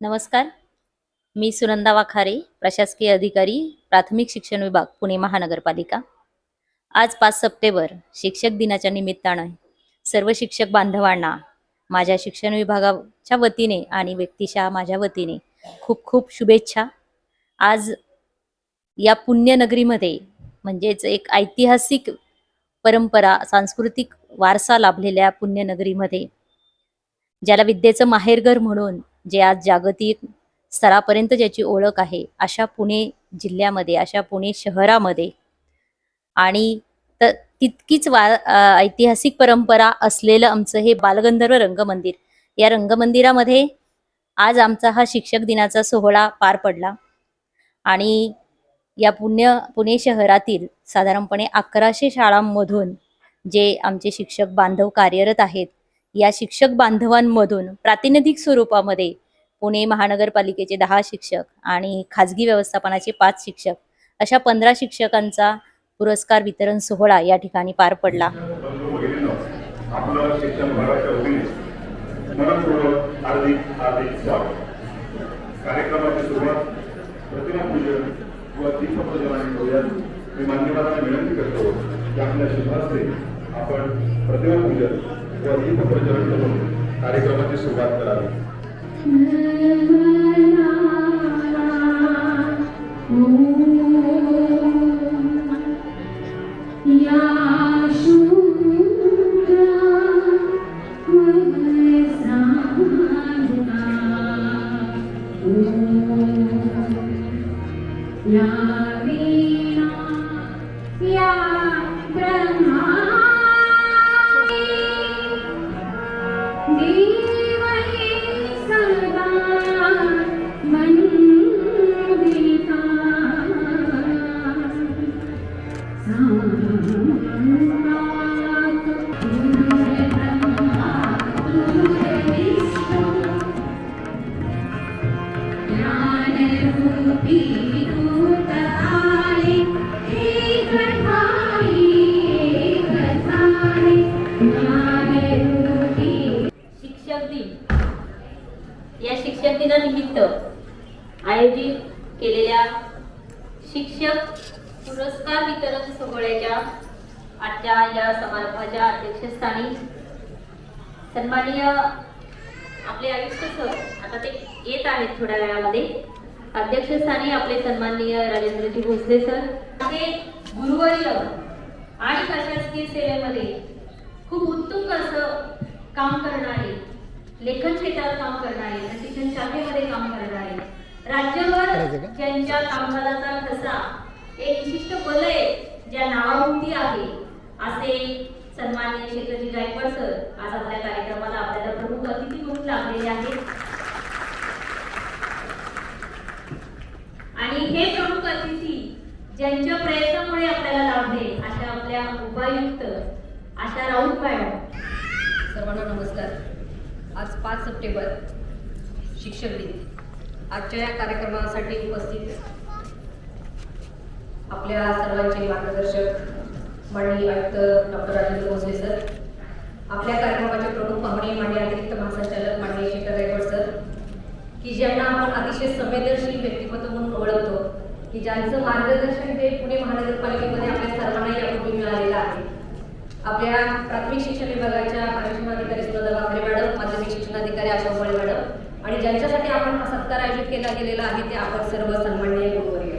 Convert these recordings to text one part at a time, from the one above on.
नमस्कार. मी सुनंदा वाखारे प्रशासकीय अधिकारी प्राथमिक शिक्षण विभाग पुणे महानगरपालिका. आज पाच सप्टेंबर शिक्षक दिनाच्या निमित्तानं सर्व शिक्षक बांधवांना माझ्या शिक्षण विभागाच्या वतीने आणि व्यक्तिशः माझ्या वतीने खूप खूप शुभेच्छा. आज या पुण्यनगरीमध्ये म्हणजेच एक ऐतिहासिक परंपरा सांस्कृतिक वारसा लाभलेल्या पुण्यनगरीमध्ये ज्याला विद्येचं माहेरघर म्हणून जे आज जागतिक स्तरापर्यंत ज्याची ओळख आहे अशा पुणे जिल्ह्यामध्ये अशा पुणे शहरामध्ये. आणि तर तितकीच वा ऐतिहासिक परंपरा असलेलं आमचं हे बालगंधर्व रंगमंदिर. या रंगमंदिरामध्ये आज आमचा हा शिक्षक दिनाचा सोहळा पार पडला. आणि या पुण्य पुणे शहरातील साधारणपणे अकराशे शाळांमधून जे आमचे शिक्षक बांधव कार्यरत आहेत या शिक्षक बांधवांमधून प्रातिनिधिक स्वरूपामध्ये पुणे महानगरपालिकेचे दहा शिक्षक आणि खाजगी व्यवस्थापनाचे पाच शिक्षक अशा पंधरा शिक्षकांचा पुरस्कार वितरण सोहळा या ठिकाणी पार पडला. कार्यक्रमाची सुरुवात प्रतिमापूजन व मी मान्यवरांना विनंती करतो की आपल्या शुभास्ते आपण प्रतिमापूजन व दीपप्रज्वलन करून कार्यक्रमाची सुरुवात करावी. शिक्षक दिनानिमित्त आयोजित केलेल्या शिक्षक पुरस्कार वितरण सोहळ्याच्या आजच्या या समारंभाच्या अध्यक्षस्थानी सन्माननीय आपले आयुक्त सर आता ते येत आहेत थोड्या वेळामध्ये. अध्यक्षस्थानी आपले सन्माननीय राजेंद्रजी भोसले सर. हे गुरुवर्य आणि प्रशासकीय सेवेमध्ये खूप उत्तुंग असं काम करणारे लेखन क्षेत्रात काम करणारे प्रशिक्षण शाखेमध्ये काम करणारे. राज्यभर ज्यांच्या कामकाजाचा ठसा एक विशिष्ट वलय ज्या नावाभोवती आहे असे सन्माननीय शेखरजी गायकवाड सर आज आपल्या कार्यक्रमाला आपल्याला प्रमुख अतिथी म्हणून लाभलेले आहेत. आणि हे प्रमुख अतिथी ज्यांच्या प्रयत्नामुळे आपल्याला लाभले अशा आपल्या उपायुक्त आशा राऊत मॅडम. सर्वांना नमस्कार. आज पाच सप्टेंबर शिक्षक दिन. आजच्या या कार्यक्रमासाठी उपस्थित आपल्या सर्वांचे मार्गदर्शक माननीय आयुक्त डॉक्टर राजेंद्र भोसले सर आपल्या कार्यक्रमाचे प्रमुख पाहुणे माननीय अतिरिक्त महासंचालक माननीय शेखर गायकवाड सर की ज्यांना आपण अतिशय संवेदनशील व्यक्तिमत्व म्हणून ओळखतो की ज्यांचं मार्गदर्शन हे पुणे महानगरपालिकेमध्ये आपल्या सर्वांना यापूर्वी मिळालेलं आहे. आपल्या प्राथमिक शिक्षण विभागाच्या अधिकारी सुनंदा भाकरे मॅडम माध्यमिक शिक्षणाधिकारी आशा मोळे मॅडम. आणि ज्यांच्यासाठी आपण हा सत्कार आयोजित केला गेलेला आहे ते आपण सर्व सन्माननीय गुरुवर्य.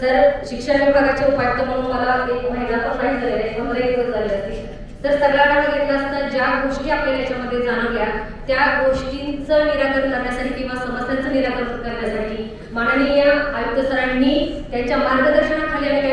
सर शिक्षण विभागाचे उपायुक्त म्हणून मला एक महिना पण नाही झालेला पंधरा एक दिवस झाले असते तर सगळ्यांना बघितलं असता ज्या गोष्टी आपल्याला याच्यामध्ये जाणवल्या त्या गोष्टींचं निराकरण करण्यासाठी किंवा समस्यांचं निराकरण करण्यासाठी माननीय आयुक्त सरांनी त्यांच्या मार्गदर्शनाखाली आम्ही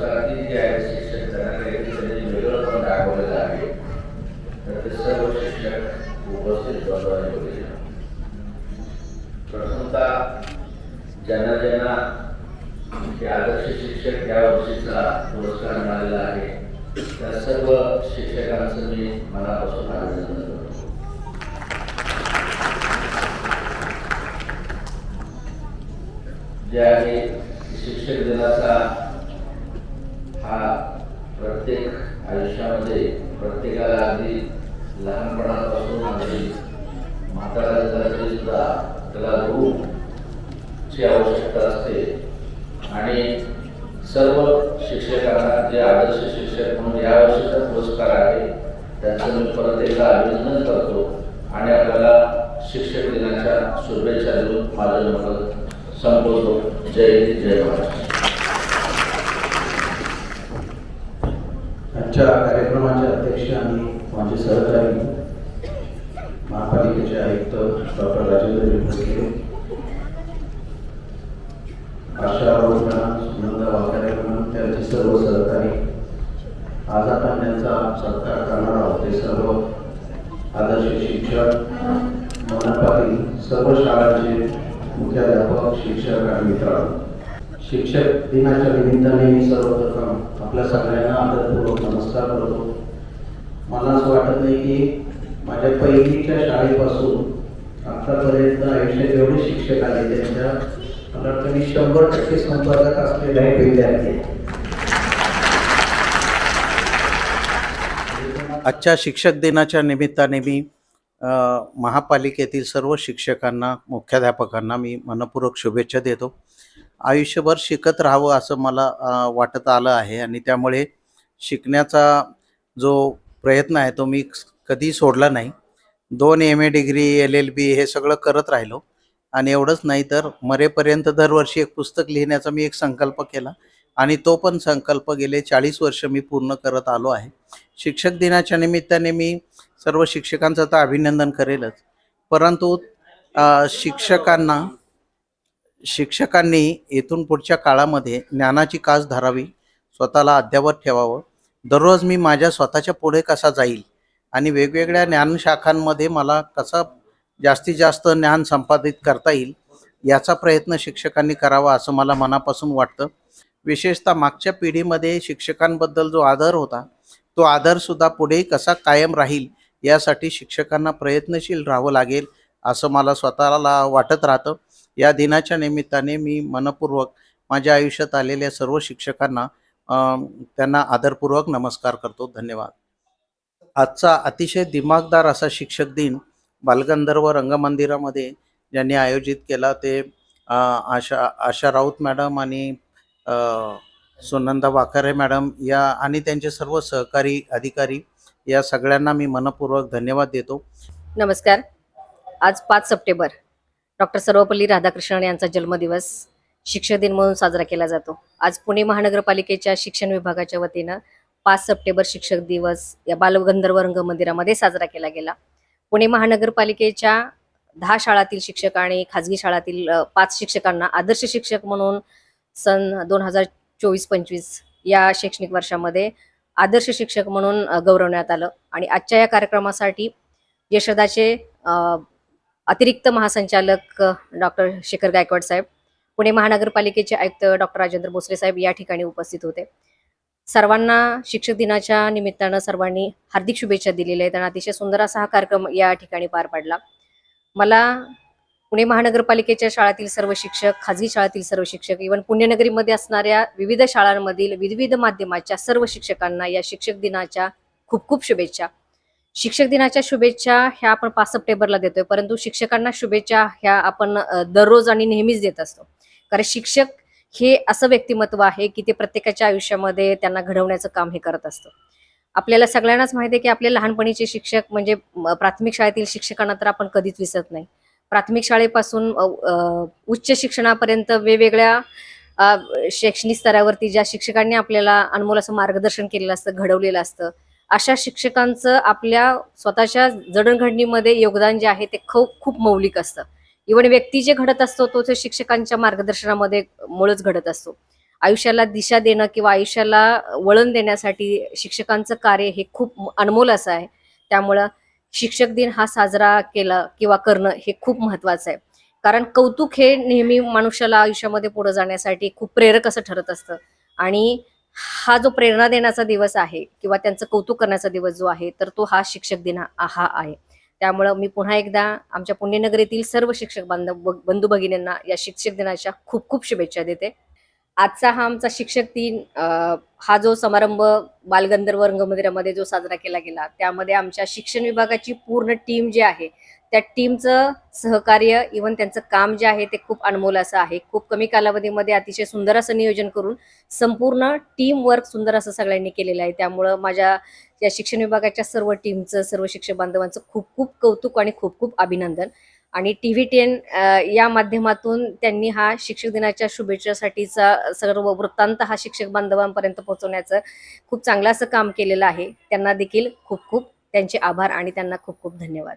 मात्र जे आहे शिक्षक त्यांना वेगळं पण दाखवलेलं आहे. तर ते सर्व शिक्षक उपस्थित द्वंद्वाने बोलले प्रथमतः ज्यांना ज्यांना हे आदर्श शिक्षक या वर्षीचा पुरस्कार मिळालेला आहे त्या सर्व शिक्षकांचं मी मनापासून अभिनंदन करतो. जे आहे शिक्षक दिनाचा हा प्रत्येक आयुष्यामध्ये प्रत्येकाला अगदी लहानपणापासून अगदी म्हातारा झाल्यातरी सुद्धा त्याला गुरुची आवश्यकता असते. आणि सर्व शिक्षकांना जे आदर्श शिक्षक म्हणून यावर्षीचा पुरस्कार आहे त्यांचं मी परत एकदा अभिनंदन करतो. आणि आपल्याला शिक्षक दिनाच्या शुभेच्छा देऊन माझं मत संपवतो. जय हिंद जय महाराष्ट्र. आजच्या कार्यक्रमाचे अध्यक्ष आणि माझे सहकारी महापालिकेचे आयुक्त डॉक्टर राजेंद्र भोसले आशा रोजना सुनंदा वाघारे म्हणून त्यांचे सर्व सहकारी. आज आपण त्यांचा सत्कार करणार आहोत. ते सर्व आदर्श शिक्षक मनपातील सर्व शाळांचे मुख्याध्यापक शिक्षक आणि मित्र शिक्षक दिनाच्या निमित्ताने मी सर्वप्रथम आपल्या सगळ्यांना आदरपूर्वक संस्कार करतो मला असं वाटत नाही की माझ्या पहिलीच्या शाळेपासून आतापर्यंत आयुष्यात एवढे शिक्षक आले त्यांच्या मला वाटतं मी शंभर टक्के संपर्कात असलेले आहे विद्यार्थी आजच्या शिक्षक दिनाच्या निमित्ताने मी महापालिकेतील सर्व शिक्षकांना मुख्याध्यापकांना मी मनपूर्वक शुभेच्छा देतो. आयुष्यभर शिकत राहावं असं मला वाटत आलं आहे आणि त्यामुळे शिकण्याचा जो प्रयत्न आहे तो मी कधी सोडला नाही. दोन M A degree L L B हे सगळं करत राहिलो. आणि एवढंच नाही तर मरेपर्यंत दरवर्षी एक पुस्तक लिहिण्याचा मी एक संकल्प केला. आणि तो पण संकल्प गेले चाळीस वर्ष मी पूर्ण करत आलो आहे. शिक्षक दिनाच्या निमित्ताने मी सर्व शिक्षकांचं तर अभिनंदन करेलच. परंतु शिक्षकांना शिक्षकांनी इथून पुढच्या काळामध्ये ज्ञानाची कास धरावी स्वतःला अद्यावत ठेवावं दररोज मी माझ्या स्वतःच्या पुढे कसा जाईल आणि वेगवेगळ्या ज्ञानशाखांमध्ये मला कसा जास्तीत जास्त ज्ञान संपादित करता येईल याचा प्रयत्न शिक्षकांनी करावा असं मला मनापासून वाटतं. विशेषतः मागच्या पिढीमध्ये शिक्षकांबद्दल जो आदर होता तो आदरसुद्धा पुढे कसा कायम राहील यासाठी शिक्षकांना प्रयत्नशील राहावं लागेल असं मला स्वतःला वाटत राहतं. या दिनाच्या निमित्ताने मी मनपूर्वक माझ्या आयुष्यात आलेल्या सर्व शिक्षकांना त्यांना आदरपूर्वक नमस्कार करतो. धन्यवाद. आजचा अतिशय दिमागदार असा शिक्षक दिन बालगंधर्व रंगमंदिरामध्ये ज्यांनी आयोजित केला ते आशा आशा राऊत मॅडम आणि सुनंदा वाखरे मॅडम या आणि त्यांचे सर्व सहकारी अधिकारी या सगळ्यांना मी मनपूर्वक धन्यवाद देतो. नमस्कार. आज पाच सप्टेंबर. डॉक्टर सर्वपल्ली राधाकृष्णन यांचा जन्मदिवस. शिक्षक दिन म्हणून साजरा केला जातो. आज पुणे महानगरपालिकेच्या शिक्षण विभागाच्या वतीनं पाच सप्टेंबर शिक्षक दिवस या बालगंधर्व रंग मंदिरामध्ये साजरा केला गेला. पुणे महानगरपालिकेच्या दहा शाळातील शिक्षक आणि खाजगी शाळातील पाच शिक्षकांना आदर्श शिक्षक म्हणून सन दोन हजार चोवीस पंचवीस या शैक्षणिक वर्षामध्ये आदर्श शिक्षक म्हणून गौरवण्यात आलं. आणि आजच्या या कार्यक्रमासाठी यशदाचे अतिरिक्त महासंचालक डॉक्टर शेखर गायकवाड साहेब पुणे महानगरपालिकेचे आयुक्त डॉक्टर राजेंद्र भोसले साहेब या ठिकाणी उपस्थित होते. सर्वांना शिक्षक दिनाच्या निमित्तानं सर्वांनी हार्दिक शुभेच्छा दिलेल्या आहेत आणि अतिशय सुंदर असा हा कार्यक्रम या ठिकाणी पार पडला. मला पुणे महानगरपालिकेच्या शाळातील सर्व शिक्षक खाजगी शाळातील सर्व शिक्षक इव्हन पुण्यनगरीमध्ये असणाऱ्या विविध शाळांमधील विविध माध्यमाच्या सर्व शिक्षकांना या शिक्षक दिनाच्या खूप खूप शुभेच्छा. शिक्षक दिनाच्या शुभेच्छा ह्या आपण पाच सप्टेंबरला देतोय परंतु शिक्षकांना शुभेच्छा ह्या आपण दररोज आणि नेहमीच देत असतो. कारण शिक्षक हे असं व्यक्तिमत्व आहे की ते प्रत्येकाच्या आयुष्यामध्ये त्यांना घडवण्याचं काम हे करत असतं. आपल्याला सगळ्यांनाच माहिती आहे की आपले लहानपणीचे शिक्षक म्हणजे प्राथमिक शाळेतील शिक्षकांना तर आपण कधीच विसरत नाही. प्राथमिक शाळेपासून अ, उच्च शिक्षणापर्यंत वेगवेगळ्या शैक्षणिक स्तरावरती ज्या शिक्षकांनी आपल्याला अनमोल असं मार्गदर्शन केलेलं असतं घडवलेलं असतं अशा शिक्षकांचं आपल्या स्वतःच्या जडणघडणीमध्ये योगदान जे आहे ते खूप खूप मौलिक असतं. इव्हन व्यक्ती जे घडत असतो तो ते शिक्षकांच्या मार्गदर्शनामध्ये मुळच घडत असतो. आयुष्याला दिशा देणं किंवा आयुष्याला वळण देण्यासाठी शिक्षकांचं कार्य हे खूप अनमोल असं आहे. त्यामुळं शिक्षक दिन हा साजरा केला किंवा करणं हे खूप महत्वाचं आहे. कारण कौतुक हे नेहमी मनुष्याला आयुष्यामध्ये पुढे जाण्यासाठी खूप प्रेरक असं ठरत असतं. आणि हा जो प्रेरणा देण्याचा दिवस आहे किंवा त्यांचं कौतुक करण्याचा दिवस जो आहे तर तो हा शिक्षक दिन हा हा आहे. त्यामुळं मी पुन्हा एकदा आमच्या पुण्यनगरीतील सर्व शिक्षक बांधव बंधू भगिनींना या शिक्षक दिनाच्या खूप खूप शुभेच्छा देते. आजचा हा आमचा शिक्षक दिन हा जो समारंभ बालगंधर्व रंगमंदिरामध्ये जो साजरा केला गेला त्यामध्ये आमच्या शिक्षण विभागाची पूर्ण टीम जी आहे त्या टीमचं सहकार्य इव्हन त्यांचं काम जे आहे ते खूप अनमोल असं आहे. खूप कमी कालावधीमध्ये अतिशय सुंदर असं नियोजन करून संपूर्ण टीम वर्क सुंदर असं सगळ्यांनी केलेलं आहे. त्यामुळं माझ्या या शिक्षण विभागाच्या सर्व टीमचं सर्व शिक्षक बांधवांचं खूप खूप कौतुक आणि खूप खूप अभिनंदन. आणि टी व्ही टेन या माध्यमातून त्यांनी हा शिक्षक दिनाच्या शुभेच्छासाठीचा सर्व वृत्तांत हा शिक्षक बांधवांपर्यंत पोहोचवण्याचं खूप चांगलं असं काम केलेलं आहे. त्यांना देखील खूप खूप त्यांचे आभार आणि त्यांना खूप खूप धन्यवाद.